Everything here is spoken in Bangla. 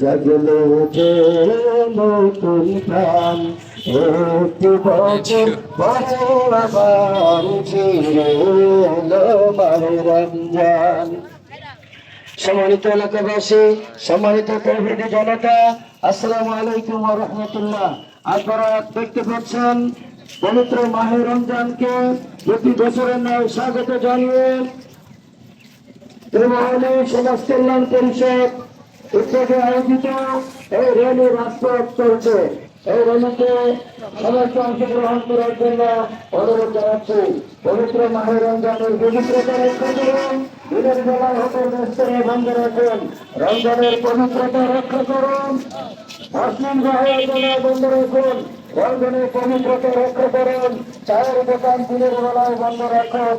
জগলো নতুন প্রাণ একটু বছর পরে আবার ফিরে এলো মাহে রমজান সম্মানিত এলাকাবাসী, সম্মানিত তৌহিদি জনতা, আসসালামু আলাইকুম রাহমাতুল্লাহ। আপনারা দেখতে পাচ্ছেন, পবিত্র মাহে রমজানকে প্রতি বছরের ন্যায় স্বাগত জানিয়ে ত্রিমহলী সমাজ কল্যাণ পরিষদ উদ্যোগে আয়োজিত এই র্যালি রাজপথ চলছে। এই র্যালিতে সবাইকে অংশগ্রহণ করার জন্য অনুরোধ জানাচ্ছি। পবিত্র মাহে রমজানের পবিত্রতা রক্ষা করুন দিনের বেলায় হোটেল রেস্তোরাঁ বন্ধ রাখুন। রমজানের পবিত্রতা রক্ষা করুন মুসলিম বেলায় বন্ধ রাখুন। রমজানের পবিত্রতা রক্ষা করুন চায়ের দোকান, দিনের বেলায় বন্ধ রাখুন।